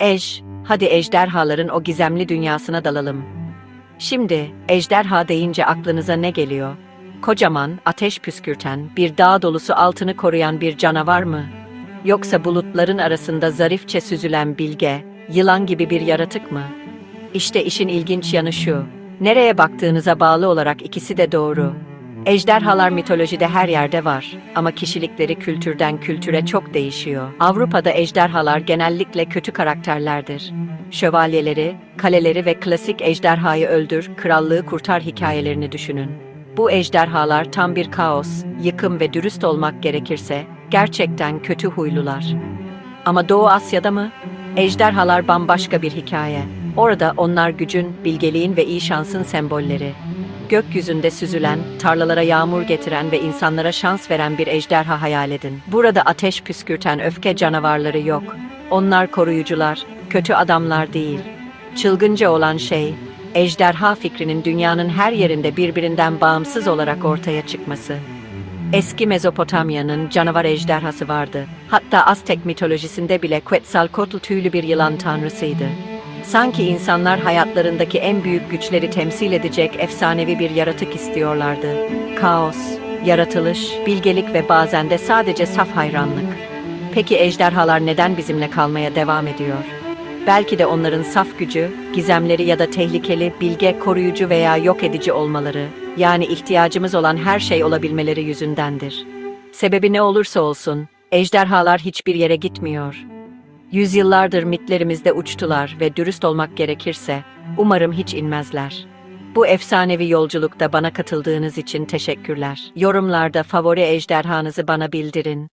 Ej, hadi ejderhaların o gizemli dünyasına dalalım. Şimdi ejderha deyince aklınıza ne geliyor? Kocaman, ateş püskürten, bir dağ dolusu altını koruyan bir canavar mı? Yoksa bulutların arasında zarifçe süzülen bilge, yılan gibi bir yaratık mı? İşte işin ilginç yanı şu. Nereye baktığınıza bağlı olarak ikisi de doğru. Ejderhalar mitolojide her yerde var ama kişilikleri kültürden kültüre çok değişiyor. Avrupa'da ejderhalar genellikle kötü karakterlerdir. Şövalyeleri, kaleleri ve klasik ejderhayı öldür, krallığı kurtar hikayelerini düşünün. Bu ejderhalar tam bir kaos, yıkım ve dürüst olmak gerekirse gerçekten kötü huylular. Ama Doğu Asya'da mı? Ejderhalar bambaşka bir hikaye. Orada onlar gücün, bilgeliğin ve iyi şansın sembolleri. Gökyüzünde süzülen, tarlalara yağmur getiren ve insanlara şans veren bir ejderha hayal edin. Burada ateş püskürten öfke canavarları yok. Onlar koruyucular, kötü adamlar değil. Çılgınca olan şey, ejderha fikrinin dünyanın her yerinde birbirinden bağımsız olarak ortaya çıkması. Eski Mezopotamya'nın canavar ejderhası vardı. Hatta Aztek mitolojisinde bile Quetzalcoatl tüylü bir yılan tanrısıydı. Sanki insanlar hayatlarındaki en büyük güçleri temsil edecek efsanevi bir yaratık istiyorlardı. Kaos, yaratılış, bilgelik ve bazen de sadece saf hayranlık. Peki ejderhalar neden bizimle kalmaya devam ediyor? Belki de onların saf gücü, gizemleri ya da tehlikeli, bilge, koruyucu veya yok edici olmaları, yani ihtiyacımız olan her şey olabilmeleri yüzündendir. Sebebi ne olursa olsun, ejderhalar hiçbir yere gitmiyor. Yüzyıllardır mitlerimizde uçtular ve dürüst olmak gerekirse, umarım hiç inmezler. Bu efsanevi yolculukta bana katıldığınız için teşekkürler. Yorumlarda favori ejderhanızı bana bildirin.